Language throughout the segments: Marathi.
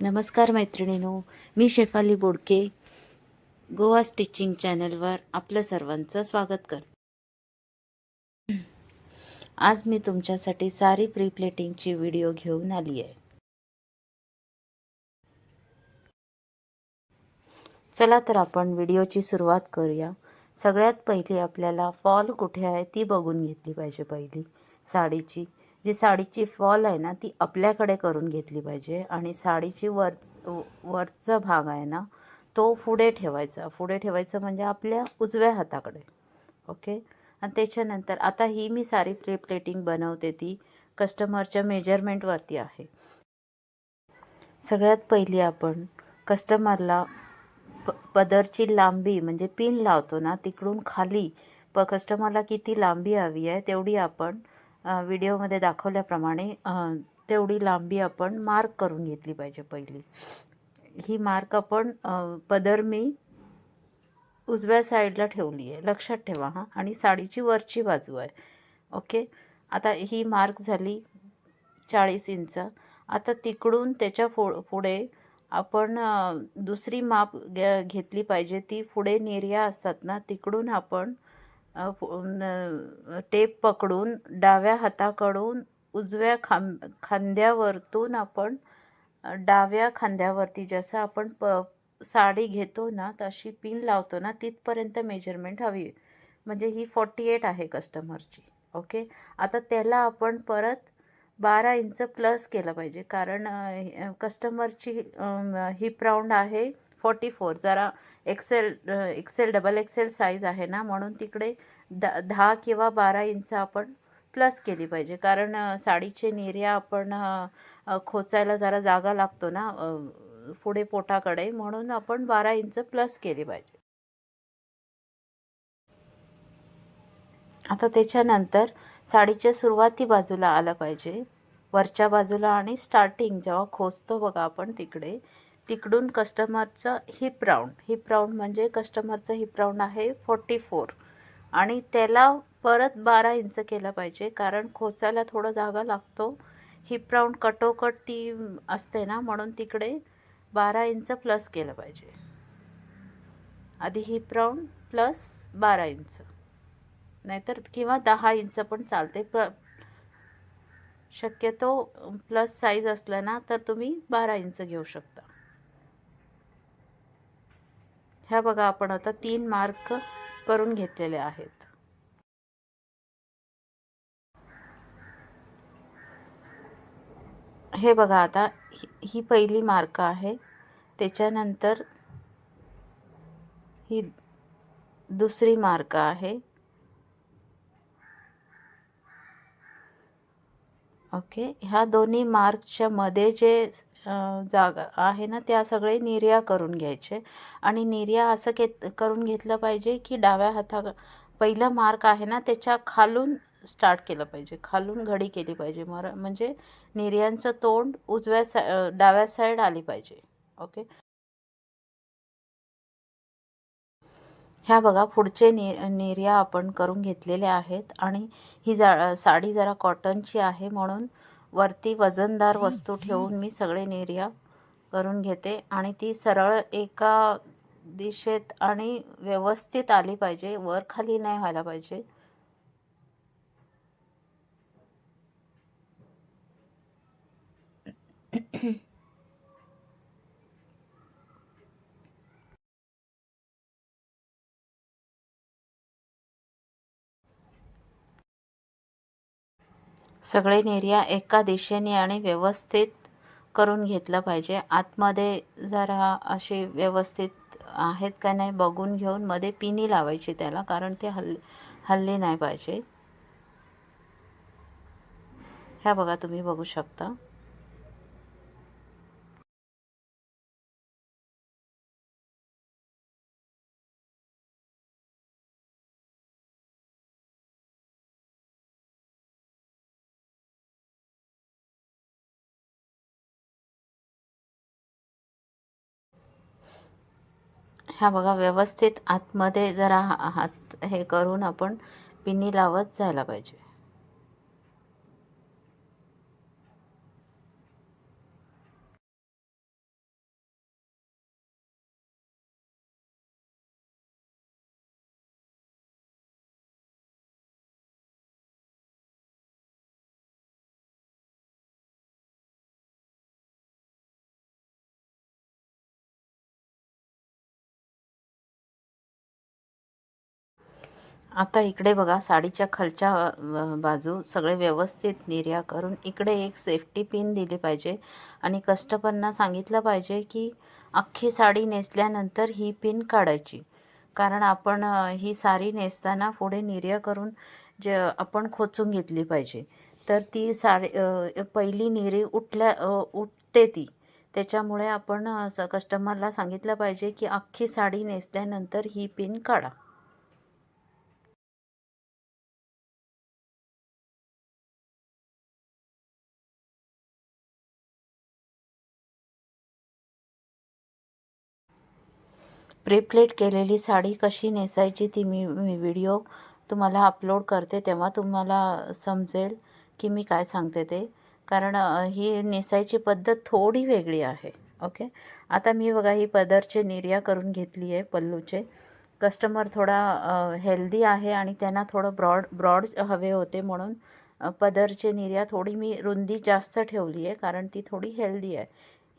नमस्कार मैत्रिणीनो मी शेफाली बोडके गोवा स्टिचिंग चॅनलवर आपलं सर्वांचं स्वागत करते. आज मी तुमच्यासाठी सारी प्री प्लेटिंगची व्हिडिओ घेऊन आली आहे चला तर आपण व्हिडिओची सुरुवात करूया. सगळ्यात पहिली आपल्याला फॉल कुठे आहे ती बघून घेतली पाहिजे पहिली साडीची. जी साडीची फॉल आहे ना ती आपल्याकडे करून घेतली पाहिजे. आणि साडीची वरच वरचा भाग आहे ना तो पुढे ठेवायचा. पुढे ठेवायचं म्हणजे आपल्या उजव्या हाताकडे. ओके? आणि त्याच्यानंतर आता ही मी सारी प्री प्लेटिंग बनवते ती. कस्टमरच्या मेजरमेंटवरती आहे. सगळ्यात पहिली आपण कस्टमरला प पदरची लांबी म्हणजे पिन लावतो ना तिकडून खाली. प कस्टमरला किती लांबी हवी आहे तेवढी आपण व्हिडिओमध्ये दाखवल्याप्रमाणे तेवढी लांबी आपण मार्क करून घेतली पाहिजे पहिली. ही मार्क आपण पदर मी उजव्या साईडला ठेवली आहे. लक्षात ठेवा हां. आणि साडीची वरची बाजू आहे. ओके? आता ही मार्क झाली चाळीस इंच. आता तिकडून त्याच्या फो पुढे आपण दुसरी माप घेतली पाहिजे. ती पुढे निर्या असतात ना तिकडून आपण टेप पकडून डाव्या हाताकडून उजव्या खां खांद्यावरतून आपण डाव्या खांद्यावरती जसं आपण प साडी घेतो ना तशी पिन लावतो ना तिथपर्यंत मेजरमेंट हवी. म्हणजे ही फॉर्टी एट आहे कस्टमरची ओके आता त्याला आपण परत बारा इंच प्लस केलं पाहिजे. कारण कस्टमरची हिप राऊंड आहे फॉर्टी फोर जरा XL XL double XL size आहे ना म्हणून तिकडे द दहा किंवा बारा इंच आपण प्लस केली पाहिजे. कारण साडीचे निर्या आपण खोचायला जरा जागा लागतो ना पुढे पोटाकडे म्हणून आपण बारा इंच प्लस केली पाहिजे. आता त्याच्यानंतर साडीच्या सुरुवाती बाजूला आलं पाहिजे. वरच्या बाजूला आणि स्टार्टिंग जेव्हा खोचतो बघा आपण तिकडे तिकडून कस्टमरचं हिप राऊंड हिप राऊंड म्हणजे कस्टमरचं हिप राऊंड आहे फोर्टी फोर आणि त्याला परत बारा इंच केलं पाहिजे कारण खोचायला थोडं जागा लागतो. हिप राऊंड कटोकट ती असते ना म्हणून तिकडे बारा इंच प्लस केलं पाहिजे. आधी हिप राऊंड प्लस बारा इंच नाहीतर किंवा दहा इंच पण चालते. प्र शक्यतो प्लस साईज असला ना तर तुम्ही बारा इंच घेऊ शकता. ह्या बघा आपण आता तीन मार्क करून घेतलेले आहेत. हे बघा आता ही पहिली मार्क आहे. त्याच्यानंतर ही दुसरी मार्क आहे. ओके ह्या दोन्ही मार्कच्या मध्ये जे जागा आहे ना त्या सगळे निर्या करून घ्यायचे. आणि निर्या असं घेत करून घेतलं पाहिजे की डाव्या हाता पहिला मार्क आहे ना त्याच्या खालून स्टार्ट केलं पाहिजे. खालून घडी केली पाहिजे. मर म्हणजे निर्यांचं तोंड उजव्या सा डाव्या साईड आली पाहिजे. ओके ह्या बघा पुढचे नि निर्या आपण करून घेतलेल्या आहेत. आणि ही जा साडी जरा कॉटनची आहे म्हणून वरती वजनदार वस्तू ठेवून मी सगळे निर्या करून घेते आणि ती सरळ एका दिशेत आणि व्यवस्थित आली पाहिजे वर खाली नाही व्हायला पाहिजे. सगळे निर्या एका दिशेने आणि व्यवस्थित करून घेतलं पाहिजे. आतमध्ये जरा असे व्यवस्थित आहेत का नाही बघून घेऊन मध्ये पिनी लावायची त्याला कारण ते हल्ले हल्ली नाही पाहिजे. ह्या बघा तुम्ही बघू शकता. ह्या बघा व्यवस्थित आतमध्ये जरा हात हे करून आपण पिनी लावत जायला पाहिजे. आता इकडे बघा साडीच्या खालच्या बाजू सगळे व्यवस्थित निर्या करून इकडे एक सेफ्टी पिन दिली पाहिजे. आणि कस्टमरना सांगितलं पाहिजे की अख्खी साडी नेसल्यानंतर ही पिन काढायची. कारण आपण ही साडी नेसताना पुढे निर्या करून जे आपण खोचून घेतली पाहिजे. तर ती साडी पहिली निरी उठल्या उठते ती. त्याच्यामुळे आपण कस्टमरला सांगितलं पाहिजे की अख्खी साडी नेसल्यानंतर ही पिन काढा. प्रिप्लेट केलेली साडी कशी नेसायची ती मी मी व्हिडिओ तुम्हाला अपलोड करते तेव्हा तुम्हाला समजेल की मी काय सांगते ते. कारण ही नेसायची पद्धत थोडी वेगळी आहे ओके आता मी बघा ही पदरचे निर्या करून घेतली आहे पल्लूचे. कस्टमर थोडा हेल्दी आहे आणि त्यांना थोडं ब्रॉड ब्रॉड हवे होते म्हणून पदरचे निर्या थोडी मी रुंदी जास्त ठेवली आहे कारण ती थोडी हेल्दी आहे.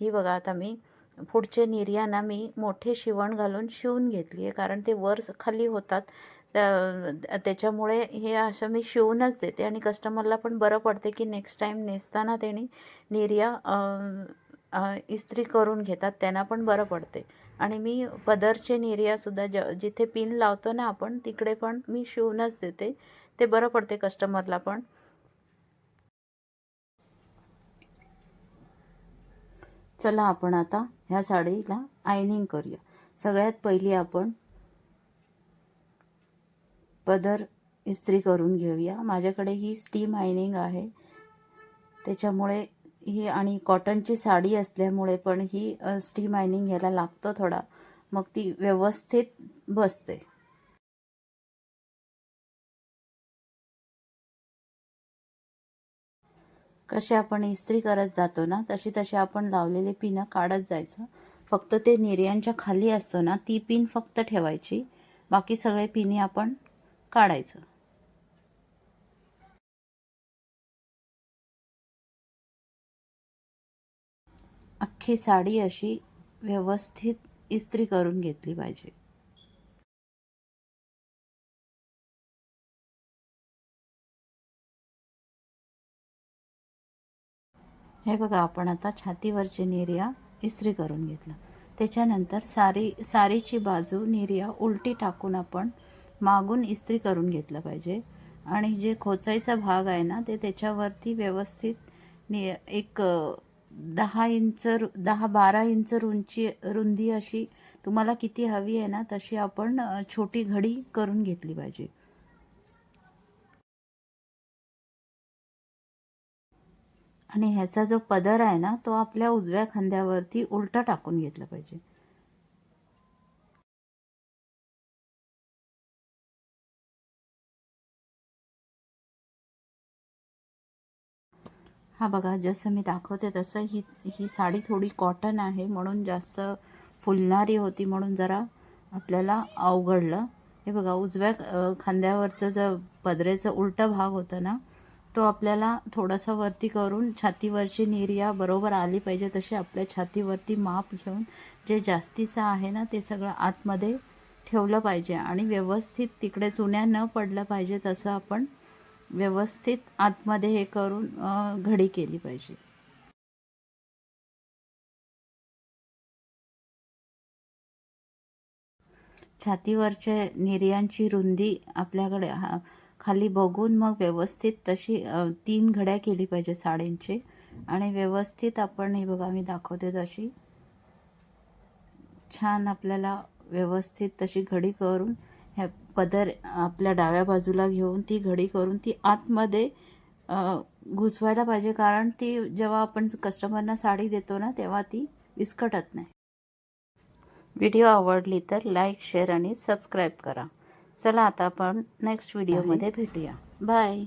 ही बघा आता मी पुढचे निर्याना मी मोठे शिवण घालून शिवून घेतली आहे. कारण ते वर खाली होतात. त्या- त्याच्यामुळे हे असं मी शिवूनच देते. आणि कस्टमरला पण बरं पडते की नेक्स्ट टाईम नेसताना त्यांनी निर्या इस्त्री करून घेतात. त्यांना पण बरं पडते. आणि मी पदरचे निर्यासुद्धा ज जिथे पिन लावतो ना आपण तिकडे पण मी शिवूनच देते. ते बरं पडते कस्टमरला पण. चला आपण आता ह्या साडीला आयनिंग करूया. सगळ्यात पहिली आपण पदर इस्त्री करून घेऊया. माझ्याकडे ही स्टीम आयनिंग आहे. त्याच्यामुळे ही आणि कॉटनची साडी असल्यामुळे पण ही स्टीम आयनिंग ह्याला लागतं थोडा. मग ती व्यवस्थित बसते. कसे आपण इस्त्री करत जातो ना तशी तशी आपण लावलेले पिनं काढत जायचं. फक्त ते निर्यांच्या खाली असतो ना ती पिन फक्त ठेवायची. बाकी सगळे पिनी आपण काढायचं. अख्खी साडी अशी व्यवस्थित इस्त्री करून घेतली पाहिजे. हे बघा आपण आता छातीवरची निर्या इस्त्री करून घेतलं. त्याच्यानंतर सारी सारीची बाजू निर्या उलटी टाकून आपण मागून इस्त्री करून घेतलं पाहिजे. आणि जे खोचायचा भाग आहे ना ते त्याच्यावरती व्यवस्थित नि एक दहा इंच रु- दहा बारा इंच रुंची रुंदी अशी तुम्हाला किती हवी आहे ना तशी आपण छोटी घडी करून घेतली पाहिजे. आणि ह्याचा जो पदर आहे ना तो आपल्या उजव्या खांद्यावरती उलटा टाकून घेतला पाहिजे. हा बघा जसं मी दाखवते तसं ही ही साडी थोडी कॉटन आहे म्हणून जास्त फुलणारी होती म्हणून जरा आपल्याला अवघडलं. हे बघा उजव्या खांद्यावरचं जर पदरेचं उलटं भाग होतं ना तो आपल्याला थोडासा वरती करून छातीवरची निर्या बरोबर आली पाहिजे तशी आपल्या छातीवरती माप घेऊन जे जास्तीचं आहे ना ते सगळं आतमध्ये ठेवलं पाहिजे आणि व्यवस्थित तिकडे चुन्या न पडलं पाहिजे तसं आपण व्यवस्थित आतमध्ये हे करून घडी केली पाहिजे. छातीवरच्या निर्यांची रुंदी आपल्याकडे हा खाली बघून मग व्यवस्थित तशी तीन घड्या केली पाहिजे साड्यांची. आणि व्यवस्थित आपण हे बघा मी दाखवते तशी. छान आपल्याला व्यवस्थित तशी घडी करून ह्या पदर आपल्या डाव्या बाजूला घेऊन ती घडी करून ती आतमध्ये घुसवायला पाहिजे. कारण ती जेव्हा आपण कस्टमरना साडी देतो ना तेव्हा ती विस्कटत नाही. व्हिडिओ आवडली तर लाईक शेअर आणि सबस्क्राईब करा. चला आता आपण नेक्स्ट व्हिडिओमध्ये भेटूया. बाय